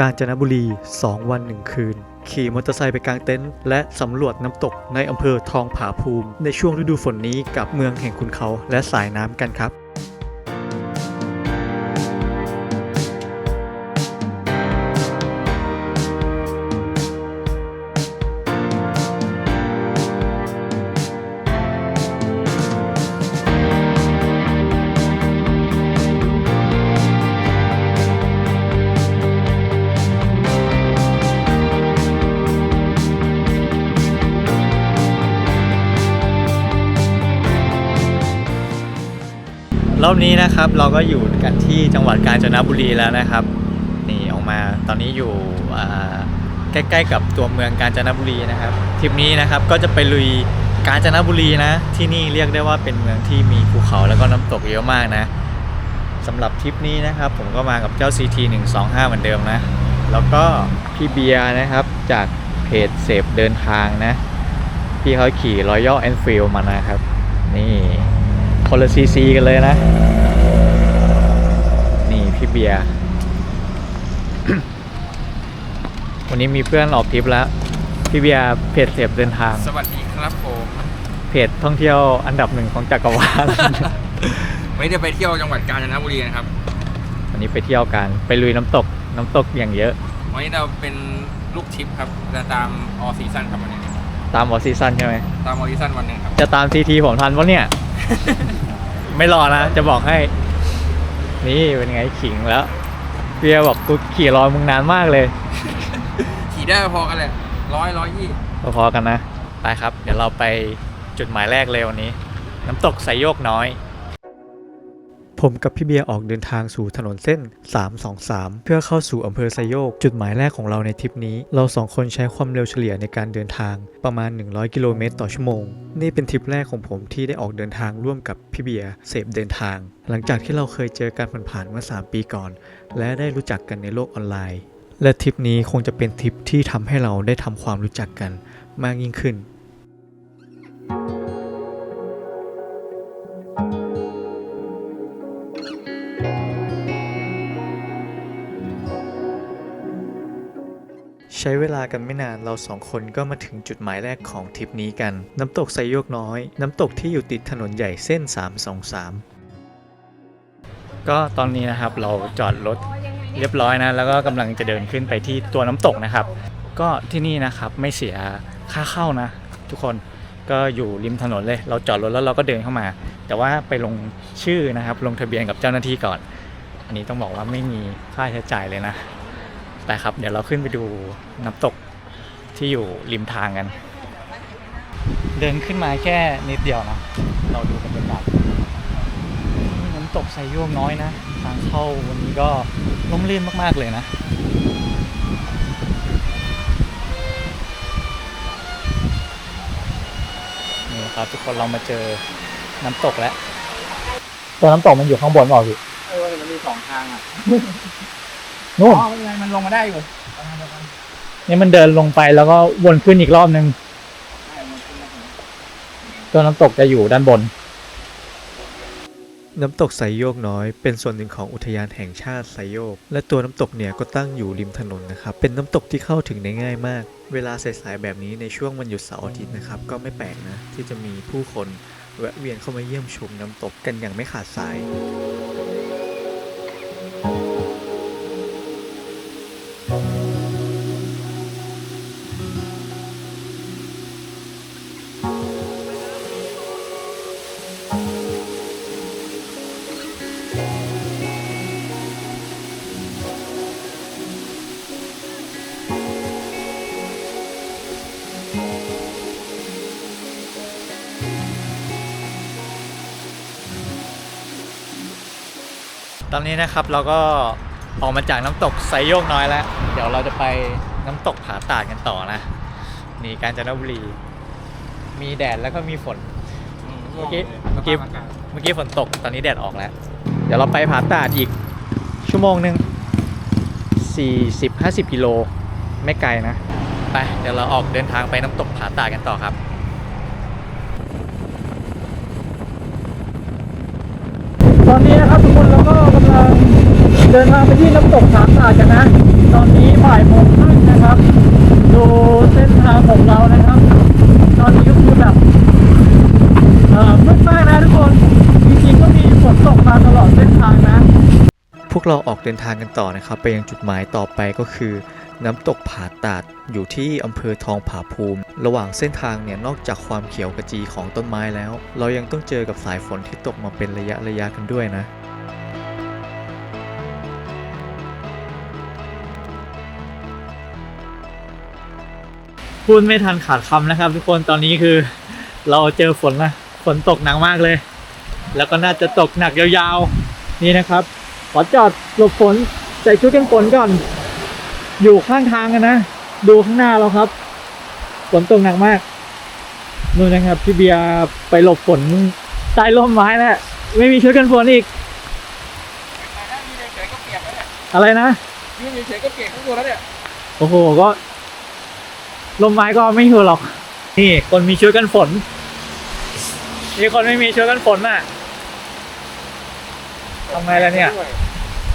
กาญจนบุรี 2 วัน 1 คืน ขี่มอเตอร์ไซค์ไปกลางเต็นท์และสำรวจน้ำตกในอำเภอทองผาภูมิ ในช่วงฤดูฝนนี้กับเมืองแห่งคุณเขาและสายน้ำกันครับ นะครับ เราก็อยู่กันที่จังหวัดกาญจนบุรีแล้วนะครับ นี่ออกมาตอนนี้อยู่ใกล้ๆกับตัวเมืองกาญจนบุรีนะครับทริปนี้นะครับก็จะไปลุยกาญจนบุรีนะที่นี่เรียกได้ว่าเป็นเมืองที่มีภูเขาแล้วก็น้ำตกเยอะมากนะสำหรับทริปนี้นะครับ ผมก็มากับเจ้า CT 125เหมือนเดิมนะ แล้วก็พี่เบียร์นะครับจากเพจเสพเดินทางนะพี่เขาขี่ Royal Enfield มานะครับ นี่คนละซีซีกันเลยนะ พี่เบียร์ วันนี้มีเพื่อนออกทริปแล้ว พี่เบียร์เพจเสพเดินทาง สวัสดีครับผมเพจท่องเที่ยวอันดับหนึ่งของจักรวาลไม่ได้ไปเที่ยวจังหวัดกาญจนบุรีนะครับ วันนี้ไปเที่ยวกัน ไปลุยน้ำตก น้ำตกอย่างเยอะ วันนี้เราเป็นลูกทริปครับจะตามออซีซั่นครับวันนี้ ตามวอซีซันใช่ไหม ตามออซีซั่นวันหนึ่งครับ จะตามซีทีผมทันปะเนี่ย ไม่รอนะ จะบอกให้ นี่เป็นไงขิงแล้วเบียร์บอกกูขี่รอมึงนานมากเลย ขี่ได้พอกันแหละร้อยร้อยยี่พอๆกันนะ ไปครับ เดี๋ยวเราไปจุดหมายแรกเลยวันนี้ น้ำตกไซโยกน้อย ผมกับพี่เบียร์ออกเดินทางสู่ถนนเส้น 323 เพื่อเข้าสู่อำเภอไซโยก จุดหมายแรกของเราในทริปนี้ เราสองคนใช้ความเร็วเฉลี่ยในการเดินทางประมาณ 100 กิโลเมตรต่อชั่วโมง นี่เป็นทริปแรกของผมที่ได้ออกเดินทางร่วมกับพี่เบียร์เสพเดินทาง หลังจากที่เราเคยเจอกันผ่านๆเมื่อ 3 ปีก่อน และได้รู้จักกันในโลกออนไลน์ และทริปนี้คงจะเป็นทริปที่ทำให้เราได้ทำความรู้จักกันมากยิ่งขึ้น ใช้เวลากันไม่นานเราสองคนก็มาถึงจุดหมายแรกของทริปนี้กัน น้ำตกไซโยกน้อย น้ำตกที่อยู่ติดถนนใหญ่เส้น 323 ก็ตอนนี้นะครับเราจอดรถเรียบร้อยนะ แล้วก็กำลังจะเดินขึ้นไปที่ตัวน้ำตกนะครับ ก็ที่นี่นะครับไม่เสียค่าเข้านะ ทุกคนก็อยู่ริมถนนเลย เราจอดรถแล้วเราก็เดินเข้ามา แต่ว่าไปลงชื่อนะครับ ลงทะเบียนกับเจ้าหน้าที่ก่อน อันนี้ต้องบอกว่าไม่มีค่าใช้จ่ายเลยนะ ไปครับ เดี๋ยวเราขึ้นไปดูน้ำตกที่อยู่ริมทางกัน เดินขึ้นมาแค่นิดเดียวนะเราดูบรรยากาศนี่น้ำตกไซโยกน้อยนะ ทางเข้าวันนี้ก็ร่มรื่นมาก ๆ เลยนะนี่ครับทุกคนเรามาเจอน้ำตกแล้วตัวน้ำตกมันอยู่ข้างบนเปล่าพี่เออมันมีสองทางอะ นู่นอ๋อไม่เป็นไรมันลงมาได้อยู่นี่มันเดินลงไปแล้วก็วนขึ้นอีกรอบนึงตัวน้ำตกจะอยู่ด้านบน น้ำตกไซโยกน้อย เป็นส่วนหนึ่งของอุทยานแห่งชาติไซโยก และตัวน้ำตกเนี่ยก็ตั้งอยู่ริมถนนนะครับ เป็นน้ำตกที่เข้าถึงได้ง่ายมาก เวลาสายๆแบบนี้ในช่วงวันหยุดเสาร์อาทิตย์นะครับ ก็ไม่แปลกนะ ที่จะมีผู้คนแวะเวียนเข้ามาเยี่ยมชมน้ำตกกันอย่างไม่ขาดสาย อนนี้นะครับเราก็ออกมาจากน้ำตกไซโยกน้อยแล้ว เดี๋ยวเราจะไปน้ำตกผาตาดกันต่อนะนี่กาญจนบุรี มีแดดแล้วก็มีฝน เมื่อกี้เมื่อกี้เมื่อกี้ฝนตกตอนนี้แดดออกแล้ว เดี๋ยวเราไปผาตาดอีกชั่วโมงหนึ่ง40 50กิโลไม่ไกลนะ ไป เดี๋ยวเราออกเดินทางไปน้ำตกผาตาดกันต่อครับ ตอนนี้นะครับ กคนเราก็กำลังเดินทางไปที่น้ำตกผาตาดกันนะ ตอนนี้ายโมงครึ่งนะครับ ดูเส้นทางของเรานะครับ ตอนนี้ก็คือแบบเอ่อมืดมากนะทุกคนจริงๆก็มีฝนตกมาตลอดเส้นทางนะ พวกเราออกเดินทางกันต่อนะครับ ไปยังจุดหมายต่อไปก็คือ น้ำตกผาตาดอยู่ที่อำเภอทองผาภูมิ ระหว่างเส้นทางเนี่ยนอกจากความเขียวกระจีของต้นไม้แล้ว เรายังต้องเจอกับสายฝนที่ตกมาเป็นระยะระยะกันด้วยนะ พูดไม่ทันขาดคำนะครับ ทุกคนตอนนี้คือเราเจอฝนนะฝนตกหนักมากเลย แล้วก็น่าจะตกหนักยาวๆ นี่นะครับ ขอจอดหลบฝนใส่ชุดกันฝนก่อน อยู่ข้างทางกันนะ ดูข้างหน้าเราครับ ฝนตกหนักมากนู่นนะครับพี่เบียร์ไปหลบฝนใต้ร่มไม้แล้วไม่มีชุดกันฝนอีกมีเฉยๆก็เปียกแล้วเนี่ยอะไรนะยืนเฉยๆก็เปียกทั้งตัวแล้วเนี่ย โอ้โห ก็ ลมไม้ก็ไม่อยู่หรอก นี่คนมีชุดกันฝนมีคนไม่มีชุดกันฝนน่ะทำไงล่ะเนี่ย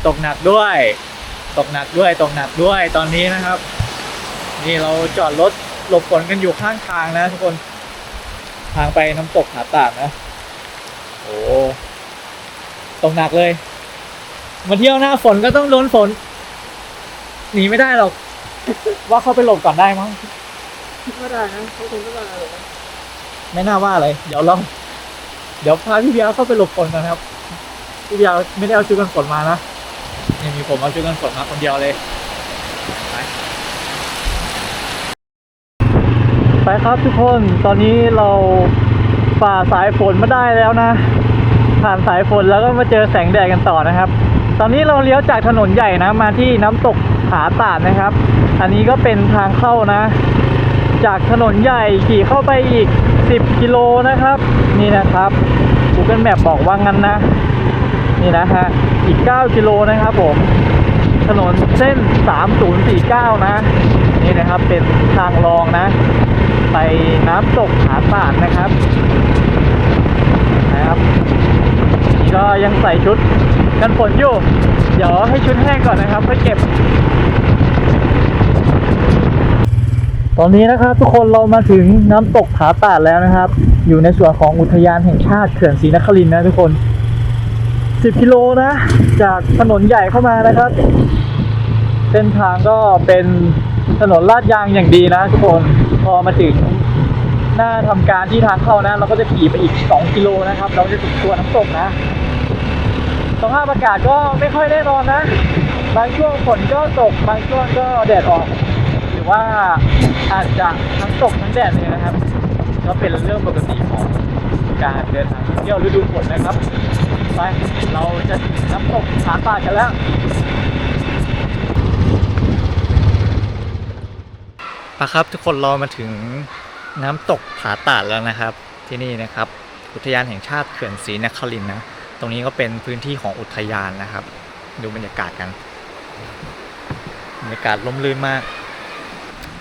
ตกหนักด้วย ตกหนักด้วย ตกหนักด้วยตอนนี้นะครับ นี่เราจอดรถหลบฝนกันอยู่ข้างทางนะทุกคน ทางไปน้ำตกผาตากนะ โอ้ตกหนักเลย มาเที่ยวหน้าฝนก็ต้องโดนฝนหนีไม่ได้หรอก ว่าเขาไปหลบก่อนได้มั้ง ไม่ได้นะเขาคงไม่ได้หรอกไม่น่าว่าเลย เดี๋ยวลอง เดี๋ยวพาพี่เบียร์เข้าไปหลบฝนกันครับ พี่เบียร์ไม่ได้เอาชุดกันฝนมานะนี่มีผมเอาชุดกันฝนมาคนเดียวเลยไปไปครับทุกคน ตอนนี้เราฝ่าสายฝนมาได้แล้วนะ ผ่านสายฝนแล้วก็มาเจอแสงแดดกันต่อนะครับ ตอนนี้เราเลี้ยวจากถนนใหญ่นะ มาที่น้ำตกผาตาดนะครับ อันนี้ก็เป็นทางเข้านะ จากถนนใหญ่ขี่เข้าไปอีก 10 กิโลนะครับ นี่นะครับ Google Map บอกว่างั้นนะ นี่นะฮะ อีก 9 กิโลนะครับผม ถนนเส้น 3049 นะ นี่นะครับเป็นทางรองนะ ไปน้ำตกผาตาดนะครับ นะครับนี่ก็ยังใส่ชุดกันฝนอยู่ เดี๋ยวให้ชุดแห้งก่อนนะครับค่อเก็บ ตอนนี้นะครับทุกคนเรามาถึงน้ำตกผาตาดแล้วนะครับ อยู่ในส่วนของอุทยานแห่งชาติเขื่อนศรีนครินทร์นะทุกคน 10 กิโลนะ จากถนนใหญ่เข้ามานะครับ เส้นทางก็เป็นถนนลาดยางอย่างดีนะ ทุกคนพอมาถึงหน้าทำการที่ทางเข้านะ เราก็จะขี่ไปอีก 2 กิโลนะครับ เราจะถึงตัวน้ำตกนะสภาพอากาศก็ไม่ค่อยแน่นอนนะ บางช่วงฝนก็ตก บางช่วงก็แดดออก ว่าอาจจะทั้งตกทั้งแดดเลยนะครับ ก็เป็นเรื่องปกติของการเดินทางเที่ยวฤดูฝนนะครับไปเราจะถึงน้ำตกผาตากันแล้วปะครับทุกคนเรามาถึงน้ำตกผาตาดแล้วนะครับ ที่นี่นะครับ อุทยานแห่งชาติเขื่อนศรีนครินทร์นะตรงนี้ก็เป็นพื้นที่ของอุทยานนะครับ ดูบรรยากาศกันบรรยากาศร่มรื่นมาก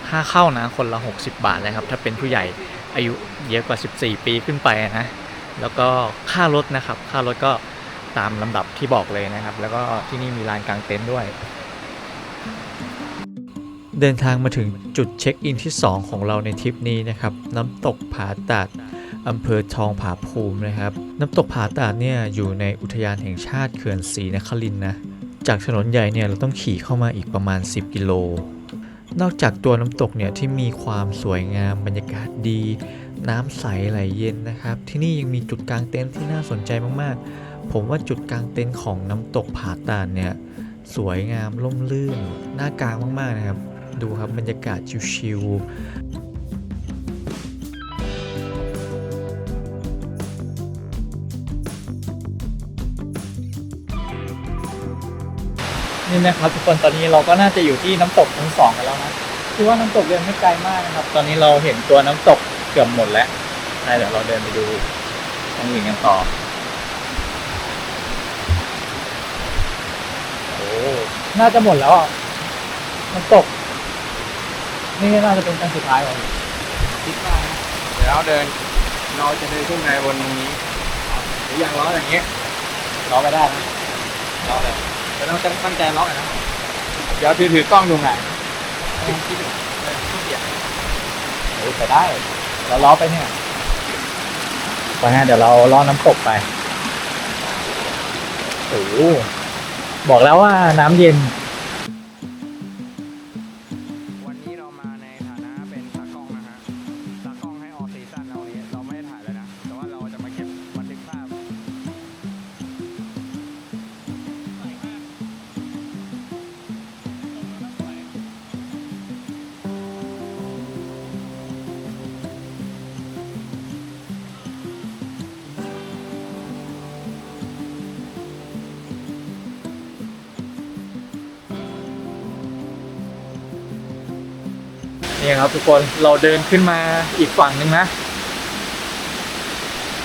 ค่าเข้านะคนละ 60 บาทนะครับ ถ้าเป็นผู้ใหญ่อายุเยอะกว่า 14 ปีขึ้นไปนะ แล้วก็ค่ารถนะครับ ค่ารถก็ตามลำดับที่บอกเลยนะครับ แล้วก็ที่นี่มีลานกลางเต็นท์ด้วย เดินทางมาถึงจุดเช็คอินที่ 2 ของเราในทริปนี้นะครับ น้ำตกผาตาดอำเภอทองผาภูมินะครับ น้ำตกผาตาดเนี่ยอยู่ในอุทยานแห่งชาติเขื่อนศรีนครินนะ จากถนนใหญ่เนี่ยเราต้องขี่เข้ามาอีกประมาณ 10 กิโล นอกจากตัวน้ำตกเนี่ยที่มีความสวยงามบรรยากาศดี น้ำใสไหลเย็นนะครับ ที่นี่ยังมีจุดกลางเต็นท์ที่น่าสนใจมากๆ ผมว่าจุดกลางเต็นท์ของน้ำตกผาตานเนี่ยสวยงามล่มลื่นน่ากลางมากๆนะครับ ดูครับบรรยากาศชิวๆ นี่นะครับทุกคนตอนนี้เราก็น่าจะอยู่ที่น้ำตกทั้งสองกันแล้วนะคือว่าน้ำตกเดินไม่ไกลมากนะครับ ตอนนี้เราเห็นตัวน้ำตกเกือบหมดแล้วได้เดี๋ยวเราเดินไปดูตรงอื่นกันต่อโอ้น่าจะหมดแล้วน้ำตก นี่น่าจะเป็นครั้งสุดท้ายของคิดว่านะเดี๋ยวเราเดิน เราจะเดินขึ้นไปบนตรงนี้หรือยังล้ออย่างเงี้ยล้อไปได้นะล้อเลย เดี๋ยวเราจะตั้งใจล้อหน่อยนะเดี๋ยวถือถือกล้องดูหน่อยคิดถึงเออขี้เกียจเฮ้ยไปได้ เราล้อไปเนี่ยไปฮะเดี๋ยวเราล้อน้ำตกไปโอ้โหบอกแล้วว่าน้ำเย็นวัน นี่ครับทุกคนเราเดินขึ้นมาอีกฝั่งหนึ่งนะ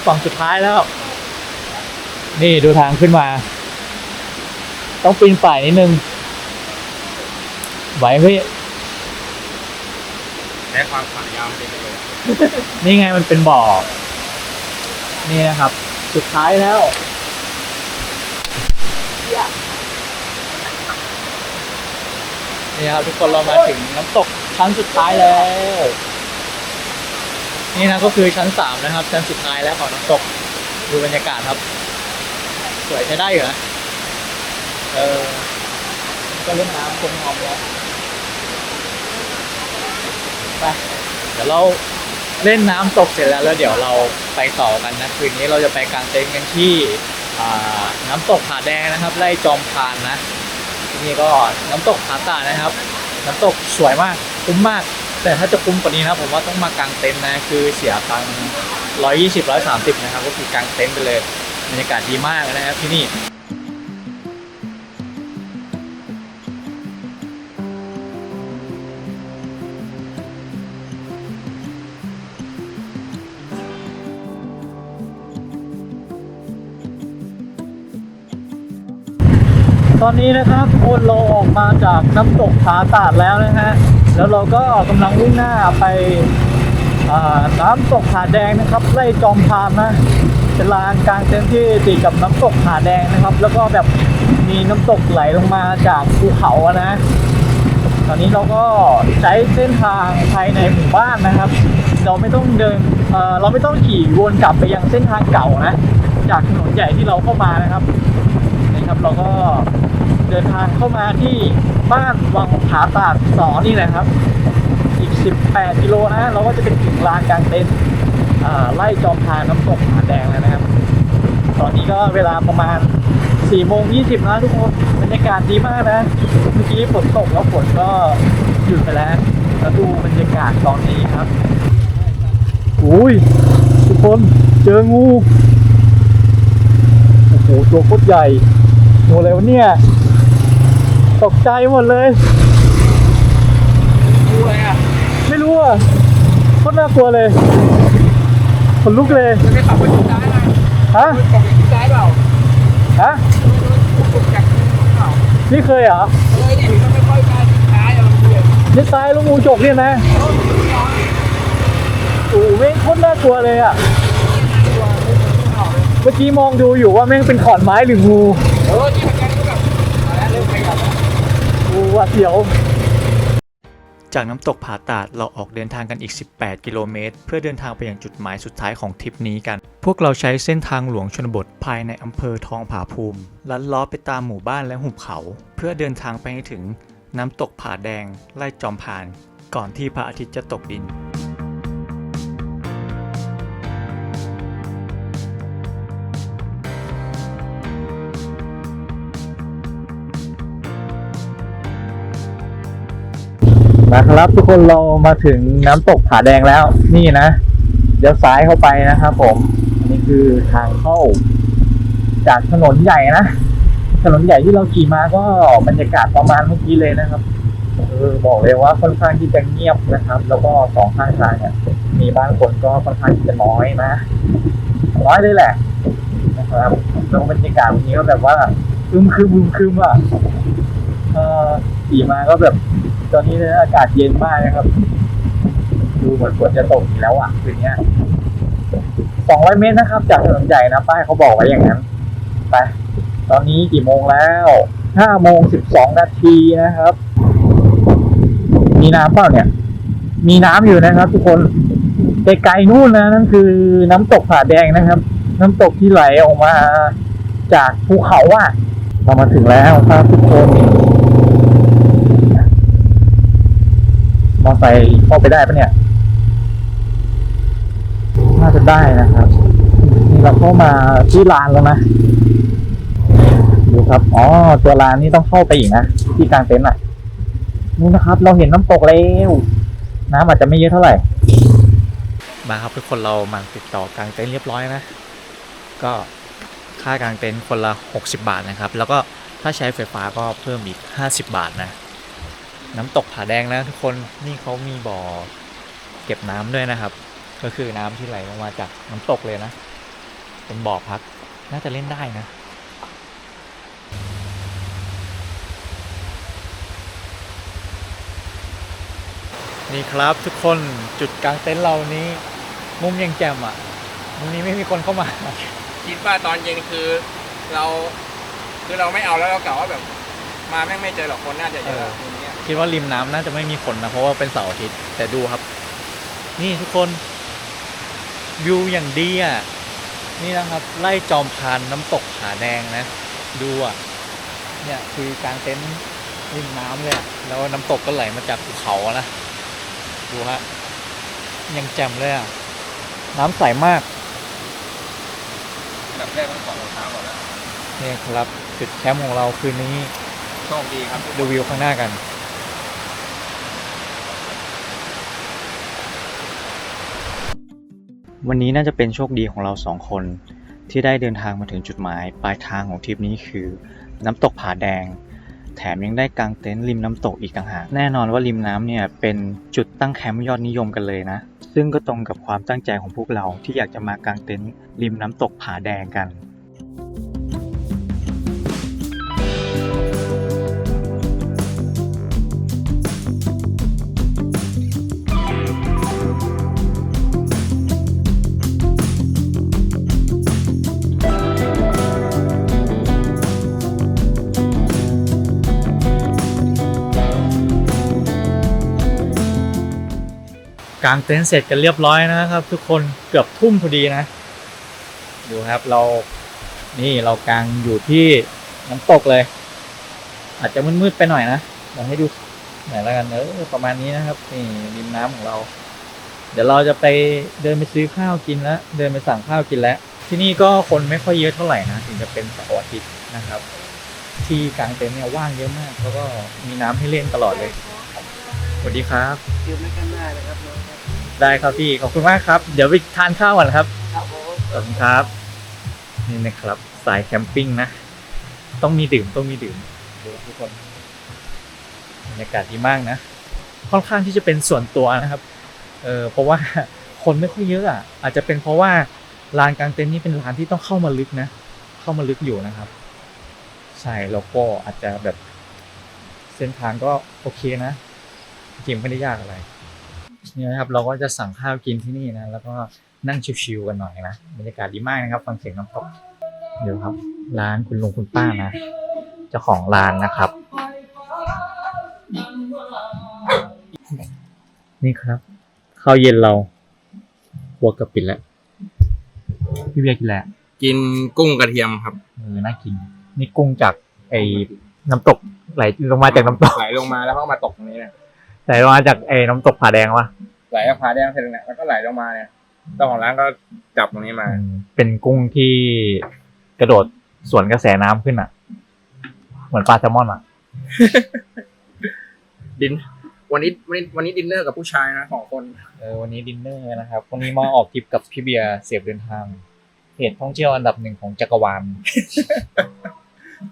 ฝั่งสุดท้ายแล้ว นี่ดูทางขึ้นมา ต้องปีนป่ายนิดนึงไหวไหมพี่ใช้ความขายาวไปเลยนี่ไงมันเป็นบ่อ นี่นะครับ สุดท้ายแล้ว นี่ครับทุกคนเรามาถึงน้ำตก ชั้นสุดท้ายแล้ว นี่นะก็คือชั้นสามนะครับ ชั้นสุดท้ายแล้วของน้ำตกดูบรรยากาศครับ สวยใช้ได้อยู่นะเออก็เล่นน้ำคงงอมแล้วไปเดี๋ยวเราเล่นน้ำตกเสร็จแล้วแล้วเดี๋ยวเราไปต่อกันนะคืนนี้เราจะไปกางเต็นท์กันที่น้ำตกผาแดงนะครับ ไล่จอมพานนะที่นี่ก็น้ำตกผาตานะครับ น้ำตกสวยมาก คุ้มมาก แต่ถ้าจะคุ้มกว่านี้นะผมว่าต้องมากางเต็นท์นะคือเสียตังค์ร้อยยี่สิบร้อยสามสิบนะครับก็คือกางเต็นท์ไปเลยบรรยากาศดีมากนะครับที่นี่ตอนนี้นะครับทุกคนเราออกมาจากน้ำตกผาตาดแล้วนะฮะ แล้วเราก็กำลังวิ่งหน้าไปน้ำตกผาแดงนะครับไล่จอมพานนะเป็นลานกลางเต็นท์ที่ติดกับน้ำตกผาแดงนะครับ แล้วก็แบบมีน้ำตกไหลลงมาจากภูเขาอะนะ ตอนนี้เราก็ใช้เส้นทางภายในหมู่บ้านนะครับ เราไม่ต้องเดินเเราไม่ต้องขี่วนกลับไปยังเส้นทางเก่านะ จากถนนใหญ่ที่เราเข้ามานะครับนี่ครับเราก็ เดินทางเข้ามาที่บ้านวังผาตาดสอนี่แหละครับ อีก 18 กิโลนะ เราก็จะเป็นถึงลานกลางเต็นท์ไล่จอมพานน้ำตกผาแดงแล้วนะครับ ตอนนี้ก็เวลาประมาณ4โมง20นะทุกคนบรรยากาศดีมากนะ เมื่อกี้ฝนตกแล้วฝนก็หยุดไปแล้ว แล้วดูบรรยากาศตอนนี้ครับอุ้ยทุกคนเจองู โอ้โหตัวโคตรใหญ่งูอะไรวะเนี่ย ตกใจหมดเลยดูอะไรอะไม่รู้อะโคตรน่ากลัวเลยขนลุกเลยจะไปขับไปชิดซ้ายนะฮะขับไปชิดซ้ายเปล่าฮะขับจากเปล่านี่เคยเหรอเลยเนี่ยต้องไม่ค่อยกล้าชิดซ้ายอะมันเบียดนี่ซ้ายลูกงูจกเนี่ยนะโอ้โหแม่งโคตรน่ากลัวเลยอะเมื่อกี้มองดูอยู่ว่าแม่งเป็นขอนไม้หรืองูเออนี่เหมือนกันก็ ว่าเสียว จากน้ำตกผาตาดเราออกเดินทางกันอีก 18 กิโลเมตร เพื่อเดินทางไปยังจุดหมายสุดท้ายของทริปนี้กัน พวกเราใช้เส้นทางหลวงชนบทภายในอำเภอทองผาภูมิ ลัดล้อไปตามหมู่บ้านและหุบเขา เพื่อเดินทางไปให้ถึงน้ำตกผาแดง ไล่จอมพาน ก่อนที่พระอาทิตย์จะตกดิน นะครับ ทุกคนเรามาถึงน้ำตกผาแดงแล้วนี่นะ เดี๋ยวซ้ายเข้าไปนะครับผม อันนี้คือทางเข้า จากถนนใหญ่นะ ถนนใหญ่ที่เราขี่มาก็บรรยากาศประมาณเมื่อกี้เลยนะครับเออบอกเลยว่าค่อนข้างที่จะเงียบนะครับ แล้วก็สองข้างทางเนี่ยมีบ้านคนก็ค่อนข้างที่จะน้อยนะน้อยเลยแหละนะครับแล้วบรรยากาศวันนี้ก็แบบว่าอึมครึมอึมครึมอะเออขี่มาก็แบบ ตอนนี้อากาศเย็นมากนะครับ ดูเหมือนฝนจะตกอีกแล้วอะคืนนี้ย200เมตรนะครับ จากถนนใหญ่นะป้ายเขาบอกไว้อย่างนั้นไปตอนนี้กี่โมงแล้ว5โมง12นาทีนะครับ มีน้ำเปล่าเนี่ย มีน้ำอยู่นะครับ ทุกคนไกลๆนู่นนะนั่นคือ น้ำตกผาแดงนะครับ น้ำตกที่ไหลออกมา จากภูเขาอะเรามาถึงแล้วครับทุกคนม อไซค์เข้าไปได้ปะเนี่ย น่าจะได้นะครับ นี่เราเข้ามาที่ลานแล้วนะ ดูครับ อ๋อ ตัวลานนี่ต้องเข้าไปอีกนะ ที่กลางเต็นท์อะ นี่นะครับ เราเห็นน้ำตกแล้ว น้ำอาจจะไม่เยอะเท่าไหร่ มาครับทุกคนเรามาติดต่อกางเต็นท์เรียบร้อยนะ ก็ค่ากางเต็นท์คนละ 60 บาทนะครับ แล้วก็ถ้าใช้ไฟฟ้าก็เพิ่มอีก 50 บาทนะ น้ำตกผาแดงนะทุกคนนี่เขามีบ่อเก็บน้ำด้วยนะครับ ก็คือน้ำที่ไหลลงมาจากน้ำตกเลยนะ เป็นบ่อพัก น่าจะเล่นได้นะนี่ครับทุกคนจุดกลางเต็นท์เรานี้ มุมยังแจ่มอะมุมนี้ไม่มีคนเข้ามา คิดว่าตอนเย็นคือเราคือเราไม่เอาแล้วเรากล่าวว่าแบบ มาแม่งไม่เจอหรอกคนน่าจะเยเอออะอย่า คิดว่าริมน้ำน่าจะไม่มีคนนะเพราะว่าเป็นเสาร์อาทิตย์แต่ดูครับ นี่ทุกคนวิวอย่างดีอะนี่นะครับ ไล่จอมพานน้ำตกผาแดงนะ ดูอะเนี่ยคือกลางเต็นท์ริมน้ำเลยอะแล้วน้ำตกก็ไหลมาจากภูเขาอะนะดูฮะยังแจ่มเลยอะน้ำใสมากแบบแรกต้องถอดรองเท้าก่อนแล้วนี่ครับจุดแคมป์ของเราคืนนี้โชคดีครับดูวิวข้างหน้ากัน วันนี้น่าจะเป็นโชคดีของเราสองคน ที่ได้เดินทางมาถึงจุดหมาย ปลายทางของทริปนี้คือ น้ำตกผาแดง แถมยังได้กางเต็นท์ริมน้ำตกอีกต่างหากแน่นอนว่าริมน้ำเนี่ยเป็นจุดตั้งแคมป์ยอดนิยมกันเลยนะ ซึ่งก็ตรงกับความตั้งใจของพวกเราที่อยากจะมากางเต็นท์ริมน้ำตกผาแดงกัน กางเต็นท์เสร็จกันเรียบร้อยนะครับ ทุกคนเกือบทุ่มพอดีนะ ดูครับเรานี่เรากางอยู่ที่น้ำตกเลย อาจจะมืดๆไปหน่อยนะเดี๋ยวให้ดูหน่อยแล้วกันเออประมาณนี้นะครับนี่ริมน้ำของเรา เดี๋ยวเราจะไปเดินไปซื้อข้าวกินแล้วเดินไปสั่งข้าวกินแล้ว ที่นี่ก็คนไม่ค่อยเยอะเท่าไหร่นะถึงจะเป็นเสาร์อาทิตย์นะครับ ที่กางเต็นท์เนี่ยว่างเยอะมาก แล้วก็มีน้ำให้เล่นตลอดเลยสวัสดีครับยืมไม่กันได้เลยครับน้องครับ ได้ครับพี่ขอบคุณมากครับ เดี๋ยวไปทานข้าวก่อนครับครับผมขอบคุณครับนี่นะครับ สายแคมปิ้งนะ ต้องมีดื่มต้องมีดื่มดูทุกคนบรรยากาศดีมากนะ ค่อนข้างที่จะเป็นส่วนตัวนะครับเออเพราะว่าคนไม่ค่อยเยอะอะ อาจจะเป็นเพราะว่าลานกลางเต็นท์นี่เป็นลานที่ต้องเข้ามาลึกนะ เข้ามาลึกอยู่นะครับ ใช่แล้วก็อาจจะแบบเส้นทางก็โอเคนะจริงไม่ได้ยากอะไร เนี่ยนะครับเราก็จะสั่งข้าวกินที่นี่นะ แล้วก็นั่งชิวๆกันหน่อยนะบรรยากาศดีมากนะครับ ฟังเสียงน้ำตกเดี๋ยวครับ ร้านคุณลุงคุณป้านะเจ้าของร้านนะครับ นี่ครับข้าวเย็นเราวัวกระปิดแล้วพี่เบียร์กินแล้วกินกุ้งกระเทียมครับเออน่ากิน นี่กุ้งจากไอ้น้ำตกไหลลงมาจากน้ำตกไหลลงมาแล้วก็มาตกตรงนี้เนี่ย ไหลลงมาจากไอ้น้ำตกผาแดงวะไหลจากผาแดงเสร็จเนี่ยแล้วก็ไหลลงมาเนี่ยเจ้าของร้านก็จับตรงนี้มาอืมเป็นกุ้งที่กระโดดสวนกระแสน้ำขึ้นอะ เหมือนปลาแซลมอนอะ ดิน วันนี้วันนี้วันนี้ดินเนอร์กับผู้ชายนะสองคน เออวันนี้ดินเนอร์นะครับวันนี้มาออกทริปกับพี่เบียร์เสียบเดินทางเหตุท่องเที่ยวอันดับหนึ่งของจักรวาล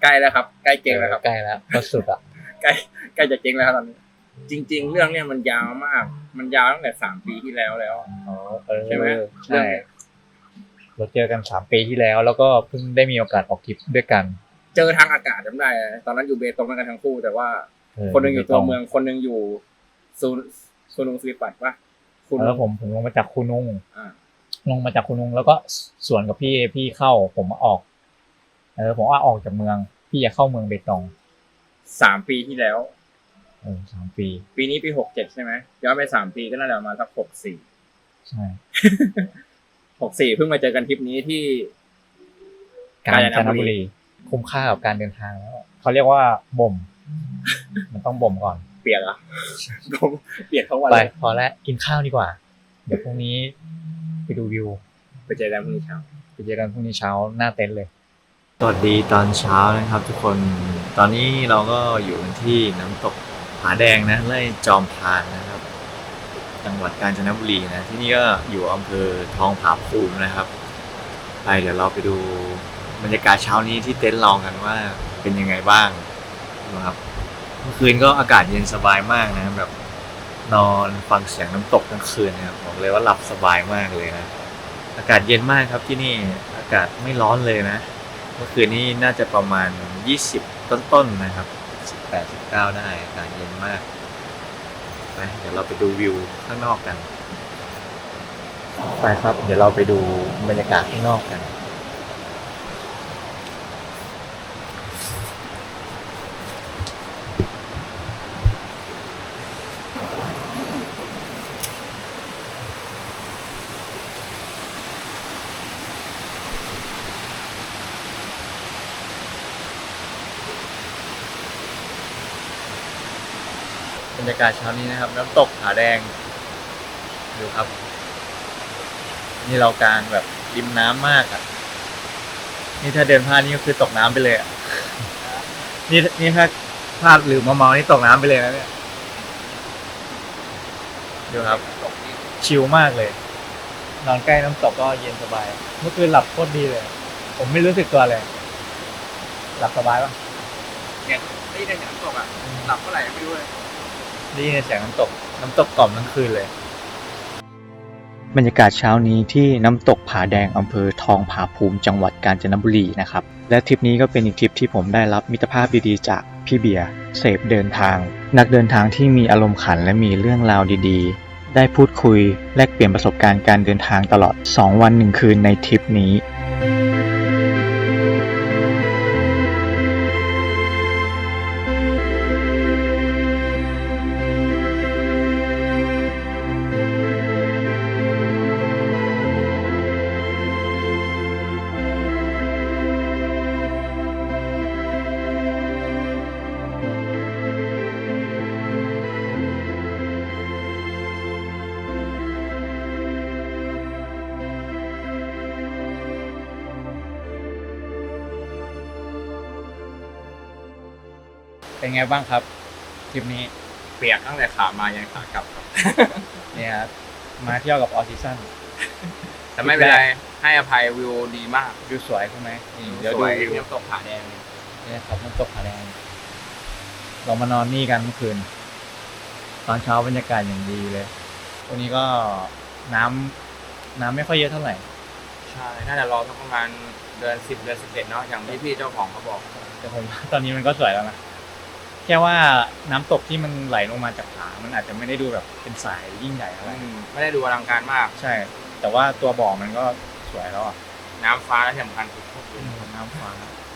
ใกล้แล้วครับ ใกล้เก่งแล้วครับ ใกล้แล้วก็สุดอะ ใกล้ใกล้จะเก่งแล้วครับตอนนี้ จริง ๆ เรื่องเนี้ยมันยาวมาก มันยาวตั้งแต่สามปีที่แล้วแล้ว อ๋อเออใช่ไหมใช่เราเจอกันสามปีที่แล้ว แล้วก็เพิ่งได้มีโอกาสออกทริปด้วยกัน เจอทางอากาศจำได้ ตอนนั้นอยู่เบตงด้วยกันทั้งคู่ แต่ว่าเออคนหนึงอยู่ตัวเมืองคนหนึงอยู่ซูนซูนุงซีปัตปะคุณแล้วผมผมลงมาจากคูนุงอ่าลงมาจากคูนุงแล้วก็สวนกับพี่พี่เข้า ผมมาออก เออผมว่าออกจากเมือง พี่จะเข้าเมืองเบตงสามปีที่แล้ว โอ้สามปี ปีนี้ปีหกเจ็ดใช่ไหมย้อนไปสามปีก็น่าจะประมาณสักหกสี่ใช่หกสี่เพิ่งมาเจอกันทริปนี้ที่ กาญจนบุรี คุ้มค่ากับการเดินทางแล้วเขาเรียกว่าบ่ม มันต้องบ่มก่อน เปียกอะเปียกทั้งวันไปเลยพอแล้วกินข้าวดีกว่า เดี๋ยวพรุ่งนี้ไปดูวิว ไปเจอกันพรุ่งนี้เช้า ไปเจอกันพรุ่งนี้เช้าหน้าเต็นท์เลย สวัสดีตอนเช้านะครับทุกคน ตอนนี้เราก็อยู่กันที่น้ำตก ผาแดงนะไล่จอมพานนะครับ จังหวัดกาญจนบุรีนะที่นี่ก็อยู่อำเภอทองผาภูมินะครับไปเดี๋ยวเราไปดูบรรยากาศเช้านี้ที่เต็นท์เรากันว่าเป็นยังไงบ้างนะครับเมื่อคืนก็อากาศเย็นสบายมากนะแบบนอนฟังเสียงน้ำตกทั้งคืนนะครับบอกเลยว่าหลับสบายมากเลยนะอากาศเย็นมากครับที่นี่อากาศไม่ร้อนเลยนะ เมื่อคืนนี้น่าจะประมาณ 20 ต้นๆนะครับ 8-9 ได้อากาศเย็นมากนะเดี๋ยวเราไปดูวิวข้างนอกกัน ไปครับ เดี๋ยวเราไปดูบรรยากาศข้างนอกกัน บ รรยากาศเช้านี้นะครับ น้ำตกผาแดง ดูครับ นี่เรากลางแบบริมน้ำมากอะ นี่ถ้าเดินพลาดนี่ก็คือตกน้ำไปเลยอะ นี่นี่ถ้าพลาดหรือมาเมานี่ตกน้ำไปเลยนะเนี่ยดูครับ ชิลมากเลย นอนใกล้น้ำตกก็เย็นสบาย เมื่อคืนหลับโคตรดีเลย ผมไม่รู้สึกตัวเลย หลับสบายปะเนี่ยได้ยินเสียงน้ำตกอะหลับเมื่อไหร่ยังไม่รู้เลย ได้ยินเสียงน้ำตก น้ำตกกล่อมทั้งคืนเลย บรรยากาศเช้านี้ที่น้ำตกผาแดงอำเภอทองผาภูมิจังหวัดกาญจนบุรีนะครับ และทริปนี้ก็เป็นอีกทริปที่ผมได้รับมิตรภาพดีๆจากพี่เบียร์เสพเดินทาง นักเดินทางที่มีอารมณ์ขันและมีเรื่องราวดีๆ ได้พูดคุยแลกเปลี่ยนประสบการณ์การเดินทางตลอด 2 วัน 1 คืนในทริปนี้ เป็นไงบ้างครับทริปนี้เปียกตั้งแต่ขามายันขากลับครับ เนี่ยครับมาเที่ยวกับออซิซันแต่ไม่เป็นไรให้อภัยวิวดีมากวิวสวยใช่ไหมนี่เดี๋ยวสดูวยวิวน้ำตกผาแดงเลยเนี่ยครับน้ำตกผาแดงเรามานอนนี่กันเมื่อคืน ตอนเช้าบรรยากาศอย่างดีเลย วันนี้ก็น้ำน้ำไม่ค่อยเยอะเท่าไหร่ ใช่น่าจะรอสักประมาณเดือนสิบเดือนสิบเอ็ดเนาะอย่างที่พี่เจ้าของเขาบอก แต่ผมว่าตอนนี้มันก็สวยแล้วนะ แค่ว่าน้ำตกที่มันไหลลงมาจากผา มันอาจจะไม่ได้ดูแบบเป็นสายยิ่งใหญ่อะไร อืมไม่ได้ดูอลังการมาก ใช่ แต่ว่าตัวบ่อมันก็สวยแล้วอะน้ำฟ้าและที่สำคัญคือโคตรเย็นน้ำฟ้า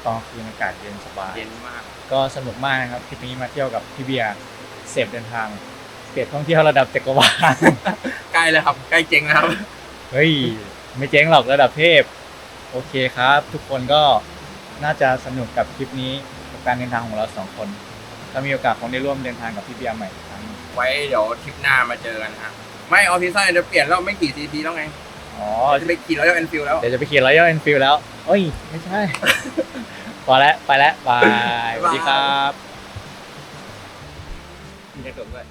ตอนคืนอากาศเย็นสบาย เย็นมาก ก็สนุกมากนะครับทริปนี้มาเที่ยวกับพี่เบียร์เสพเดินทางเปรียบท่องเที่ยวระดับจักรวาล ใกล้เลยครับ ใกล้เจ๊งนะครับ เฮ้ย ไม่เจ๊งหรอกระดับเทพ โอเคครับ ทุกคนก็น่าจะสนุกกับทริปนี้กับการเดินทางของเราสองคน ถ้ามีโอกาสคงได้ร่วมเดินทางกับพี่เบียร์ใหม่อีกครั้งหนึ่งไว้เดี๋ยวทริปหน้ามาเจอกันฮะไม่ออฟฟิศจะเปลี่ยนแล้วไม่กี่ซีพีแล้วไงอ๋อจะไปขี่รถยนต์เอ็นฟิลแล้ว เดี๋ยวจะไปขี่รอยย่อเอ็นฟิลแล้วเอ้ย ไม่ใช่ พอแล้ว ไปแล้วบายสวัสดีครับ มีกระจกด้วยจะไปไงต่อ